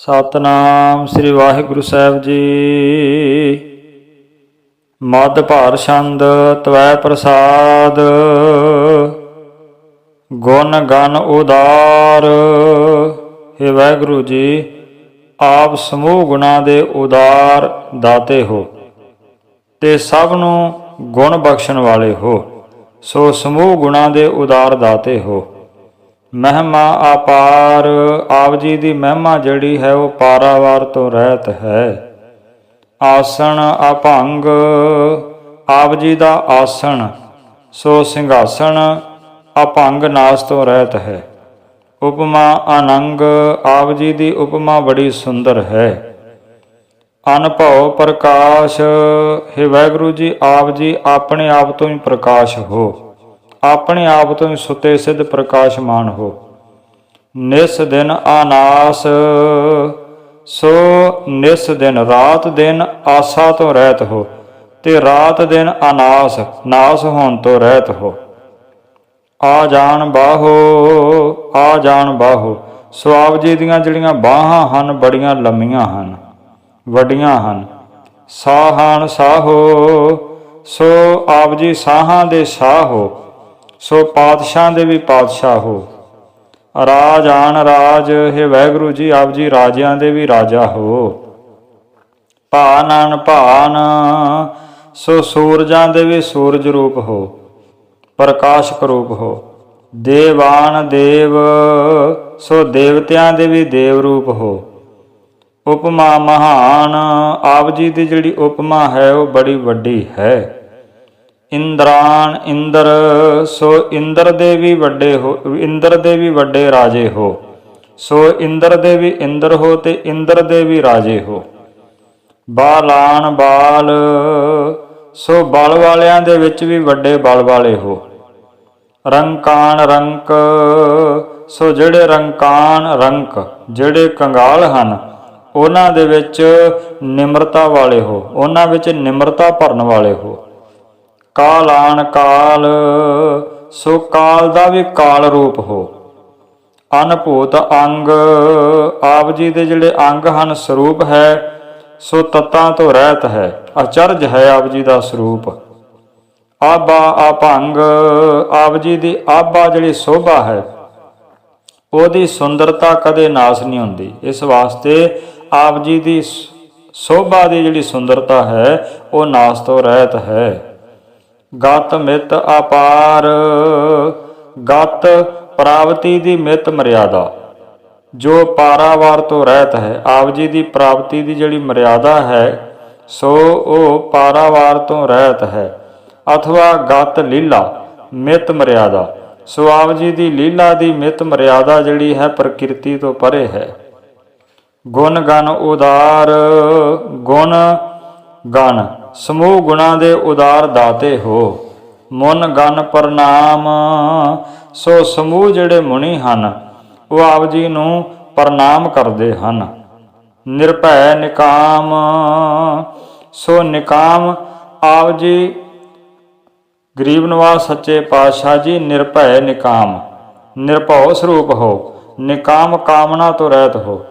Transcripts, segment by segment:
ਸਤਨਾਮ ਸ੍ਰੀ ਵਾਹਿਗੁਰੂ ਸਾਹਿਬ ਜੀ। ਮਦ ਭਾਰ ਛੰਦ ਤਵੈ ਪ੍ਰਸਾਦ, ਗੁਣ ਗਨ ਉਦਾਰ। हे ਵਾਹਿਗੁਰੂ ਜੀ, ਆਪ ਸਮੂਹ ਗੁਣਾ ਦੇ ਉਦਾਰ ਦਾਤੇ ਹੋ ਤੇ ਸਭ ਨੂੰ ਗੁਣ ਬਖਸ਼ਣ ਵਾਲੇ ਹੋ। ਸੋ ਸਮੂਹ ਗੁਣਾ ਦੇ ਉਦਾਰ ਦਾਤੇ ਹੋ। ਮਹਿਮਾ ਅਪਾਰ ਆਪ ਜੀ ਦੀ ਮਹਿਮਾ ਜਿਹੜੀ ਹੈ ਉਹ ਪਾਰਾਵਾਰ ਤੋਂ ਰਹਿਤ ਹੈ। ਆਸਣ ਅਭੰਗ, ਆਪ ਜੀ ਦਾ ਆਸਣ, ਸੋ ਸਿੰਘਾਸਣ ਅਭੰਗ ਨਾਸ ਤੋਂ ਰਹਿਤ ਹੈ। ਉਪਮਾ ਅਨੰਗ, ਆਪ ਜੀ ਦੀ ਉਪਮਾ ਬੜੀ ਸੁੰਦਰ ਹੈ। ਅਨਭਉ ਪ੍ਰਕਾਸ਼, ਹੈ ਵਾਹਿਗੁਰੂ ਜੀ, ਆਪ ਜੀ ਆਪਣੇ ਆਪ ਤੋਂ ਹੀ ਪ੍ਰਕਾਸ਼ ਹੋ। ਆਪਣੇ ਆਪ ਤੋਂ ਹੀ ਸੁਤੇ ਸਿੱਧ ਪ੍ਰਕਾਸ਼ਮਾਨ ਹੋ। ਨਿਸ ਦਿਨ ਆਨਾਸ, ਸੋ ਨਿਸ ਦਿਨ ਰਾਤ ਦਿਨ ਆਸਾ ਤੋਂ ਰਹਿਤ ਹੋ, ਤੇ ਰਾਤ ਦਿਨ ਅਨਾਸ, ਨਾਸ ਹੋਣ ਤੋਂ ਰਹਿਤ ਹੋ। ਆ ਜਾਣ ਬਾਹੋ, ਆ ਜਾਣ ਬਾਹੋ ਸੋ ਜੀ ਦੀਆਂ ਜਿਹੜੀਆਂ ਬਾਹਾਂ ਹਨ, ਬੜੀਆਂ ਲੰਮੀਆਂ ਹਨ, ਵੱਡੀਆਂ ਹਨ। ਸਾਹਾਨ ਸਾਹੋ, ਸੋ ਆਪ ਜੀ ਸਾਹਾਂ ਦੇ ਸਾਹ ਹੋ ਸੋ ਪਾਤਸ਼ਾਹ ਦੇ ਵੀ ਪਾਤਸ਼ਾਹ ਹੋ। ਰਾਜ ਆਣ ਰਾਜ, ਹੈ ਵਾਹਿਗੁਰੂ ਜੀ, ਆਪ ਜੀ ਰਾਜਿਆਂ ਦੇ ਵੀ ਰਾਜਾ ਹੋ। ਭਾਨਨ ਭਾਨ, ਸੋ ਸੂਰਜਾਂ ਦੇ ਵੀ ਸੂਰਜ ਰੂਪ ਹੋ, ਪ੍ਰਕਾਸ਼ਕ ਰੂਪ ਹੋ। ਦੇਵਾਨ ਦੇਵ, ਸੋ ਦੇਵਤਿਆਂ ਦੇ ਵੀ ਦੇਵ ਰੂਪ ਹੋ। ਉਪਮਾ ਮਹਾਨ, ਆਪ ਜੀ ਦੀ ਜਿਹੜੀ ਉਪਮਾ ਹੈ, ਉਹ ਬੜੀ ਵੱਡੀ ਹੈ। ਇੰਦਰਾਨ ਇੰਦਰ, ਸੋ ਇੰਦਰ ਦੇ ਵੀ ਵੱਡੇ ਹੋ, ਇੰਦਰ ਦੇ ਵੀ ਵੱਡੇ ਰਾਜੇ ਹੋ। ਸੋ ਇੰਦਰ ਦੇ ਵੀ ਇੰਦਰ ਹੋ ਤੇ ਇੰਦਰ ਦੇ ਵੀ ਰਾਜੇ ਹੋ। ਬਾਲਾਨ ਬਾਲ, ਸੋ ਬਲ ਵਾਲਿਆਂ ਦੇ ਵਿੱਚ ਵੀ ਵੱਡੇ ਬਲ ਵਾਲੇ ਹੋ। ਰੰਕਾਨ ਰੰਕ, ਸੋ ਜਿਹੜੇ ਰੰਕਾਨ ਰੰਕ, ਜਿਹੜੇ ਕੰਗਾਲ ਹਨ, ਉਹਨਾਂ ਦੇ ਵਿੱਚ ਨਿਮਰਤਾ ਵਾਲੇ ਹੋ। ਉਹਨਾਂ ਵਿੱਚ ਨਿਮਰਤਾ ਭਰਨ ਵਾਲੇ ਹੋ। ਕਾਲਾਨ ਕਾਲ, ਸੋ ਕਾਲ ਦਾ ਵੀ ਕਾਲ ਰੂਪ ਹੋ। ਅਨਭੂਤ ਅੰਗ, ਆਪ ਜੀ ਦੇ ਜਿਹੜੇ ਅੰਗ ਹਨ, ਸਰੂਪ ਹੈ, ਸੋ ਤਤਾਂ ਤੋਂ ਰਹਿਤ ਹੈ, ਅਚਰਜ ਹੈ ਆਪ ਜੀ ਦਾ ਸਰੂਪ। ਆਬਾ ਆਪੰਗ ਆਪ ਜੀ ਦੀ ਆਬਾ ਜਿਹੜੀ ਸੋਭਾ ਹੈ, ਉਹਦੀ ਸੁੰਦਰਤਾ ਕਦੇ ਨਾਸ ਨਹੀਂ ਹੁੰਦੀ। ਇਸ ਵਾਸਤੇ ਆਪ ਜੀ ਦੀ ਸੋਭਾ ਦੀ ਜਿਹੜੀ ਸੁੰਦਰਤਾ ਹੈ, ਉਹ ਨਾਸ ਤੋਂ ਰਹਿਤ ਹੈ। ਗਤ ਮਿਤ ਅਪਾਰ, ਗਤ ਪ੍ਰਾਪਤੀ ਦੀ ਮਿਤ ਮਰਿਆਦਾ। ਜੋ ਪਾਰਾਵਾਰ ਤੋਂ ਰਹਿਤ ਹੈ, ਆਪ ਜੀ ਦੀ ਪ੍ਰਾਪਤੀ ਦੀ ਜਿਹੜੀ ਮਰਿਆਦਾ ਹੈ, ਸੋ ਉਹ ਪਾਰਾਵਾਰ ਤੋਂ ਰਹਿਤ ਹੈ। ਅਥਵਾ ਗਤ ਲੀਲਾ, ਮਿਤ ਮਰਿਆਦਾ। ਸੋ ਆਪ ਜੀ ਦੀ ਲੀਲਾ ਦੀ ਮਿਤ ਮਰਿਆਦਾ ਜਿਹੜੀ ਹੈ, ਪ੍ਰਕਿਰਤੀ ਤੋਂ ਪਰੇ ਹੈ। ਗੁਣ ਗਨ ਉਦਾਰ, ਗੁਣ ਗਨ ਸਮੂਹ ਗੁਣਾ ਦੇ ਉਦਾਰ ਦਾਤੇ ਹੋ। ਮਨ ਗਨ ਪ੍ਰਣਾਮ। ਸੋ ਸਮੂਹ ਜਿਹੜੇ ਮੁਨੀ ਹਨ, ਉਹ ਆਪ ਜੀ ਨੂੰ ਪ੍ਰਣਾਮ ਕਰਦੇ ਹਨ। ਨਿਰਭੈ ਨਿਕਾਮ। ਸੋ ਨਿਕਾਮ ਆਪ ਜੀ, ਗਰੀਬ ਨਿਵਾਸ ਸੱਚੇ ਪਾਤਸ਼ਾਹ ਜੀ, ਨਿਰਭੈ ਨਿਕਾਮ। ਨਿਰਭਉ ਸਰੂਪ ਹੋ। ਨਿਕਾਮ ਕਾਮਨਾ ਤੋਂ ਰਹਿਤ ਹੋ।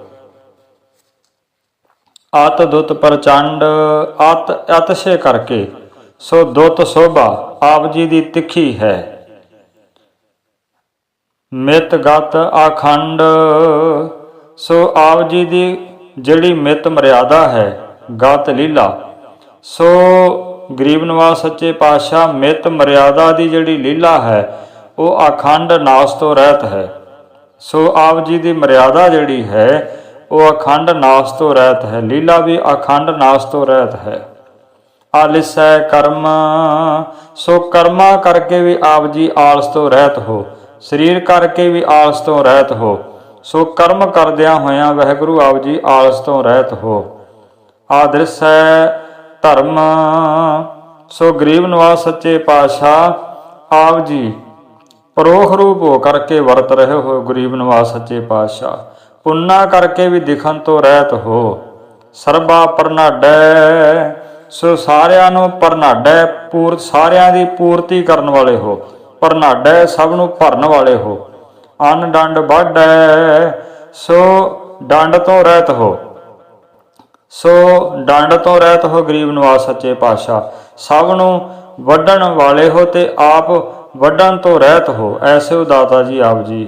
ਅਤ ਦੁੱਤ ਪ੍ਰਚੰਡ ਅਤ ਅਤਸ਼ੇ ਕਰਕੇ, ਸੋ ਦੁੱਤ ਸੋਭਾ ਆਪ ਜੀ ਦੀ ਤਿੱਖੀ ਹੈ। ਮਿਤ ਗਤ ਆਖੰਡ ਸੋ ਆਪ ਜੀ ਦੀ ਜਿਹੜੀ ਮਿਤ ਮਰਿਆਦਾ ਹੈ, ਗਤ ਲੀਲਾ, ਸੋ ਗਰੀਬ ਨਿਵਾਸ ਸੱਚੇ ਪਾਤਸ਼ਾਹ ਮਿਤ ਮਰਿਆਦਾ ਦੀ ਜਿਹੜੀ ਲੀਲਾ ਹੈ, ਉਹ ਅਖੰਡ ਨਾਸ ਤੋਂ ਰਹਿਤ ਹੈ। ਸੋ ਆਪ ਜੀ ਦੀ ਮਰਿਆਦਾ ਜਿਹੜੀ ਹੈ ਉਹ ਅਖੰਡ ਨਾਸ ਤੋਂ ਰਹਿਤ ਹੈ। ਲੀਲਾ ਵੀ ਅਖੰਡ ਨਾਸ ਤੋਂ ਰਹਿਤ ਹੈ। ਆਲਿਸੈ ਕਰਮ, ਸੋ ਕਰਮਾ ਕਰਕੇ ਵੀ ਆਪ ਜੀ ਆਲਸ ਤੋਂ ਰਹਿਤ ਹੋ। ਸਰੀਰ ਕਰਕੇ ਵੀ ਆਲਸ ਤੋਂ ਰਹਿਤ ਹੋ। ਸੋ ਕਰਮ ਕਰਦਿਆਂ ਹੋਇਆਂ ਵਾਹਿਗੁਰੂ ਆਪ ਜੀ ਆਲਸ ਤੋਂ ਰਹਿਤ ਹੋ। ਆਦਰਸੈ ਧਰਮ, ਸੋ ਗਰੀਬ ਨਿਵਾਸ ਸੱਚੇ ਪਾਤਸ਼ਾਹ, ਆਪ ਜੀ ਪਰੋਖ ਰੂਪ ਹੋ ਕਰਕੇ ਵਰਤ ਰਹੇ ਹੋ ਗਰੀਬ ਨਿਵਾਸ ਸੱਚੇ ਪਾਤਸ਼ਾਹ। ਪੁੰਨਾ ਕਰਕੇ ਵੀ ਦਿਖਣ ਤੋਂ ਰਹਿਤ ਹੋ। ਸਰਬਾ ਪਰਨਾਡੈ, ਸੋ ਸਾਰਿਆਂ ਨੂੰ ਪਰਨਾਡੈ, ਪੂਰ ਸਾਰਿਆਂ ਦੀ ਪੂਰਤੀ ਕਰਨ ਵਾਲੇ ਹੋ। ਪਰਨਾਡੈ ਸਭ ਨੂੰ ਭਰਨ ਵਾਲੇ ਹੋ। ਅਨ ਡੰਡ ਵਾਢੈ, ਸੋ ਡੰਡ ਤੋਂ ਰਹਿਤ ਹੋ। ਸੋ ਡੰਡ ਤੋਂ ਰਹਿਤ ਹੋ ਗਰੀਬ ਨਿਵਾਸ ਸੱਚੇ ਪਾਤਸ਼ਾਹ। ਸਭ ਨੂੰ ਵੱਢਣ ਵਾਲੇ ਹੋ ਤੇ ਆਪ ਵੱਢਣ ਤੋਂ ਰਹਿਤ ਹੋ ਐਸੇ ਹੋ ਜੀ ਆਪ ਜੀ।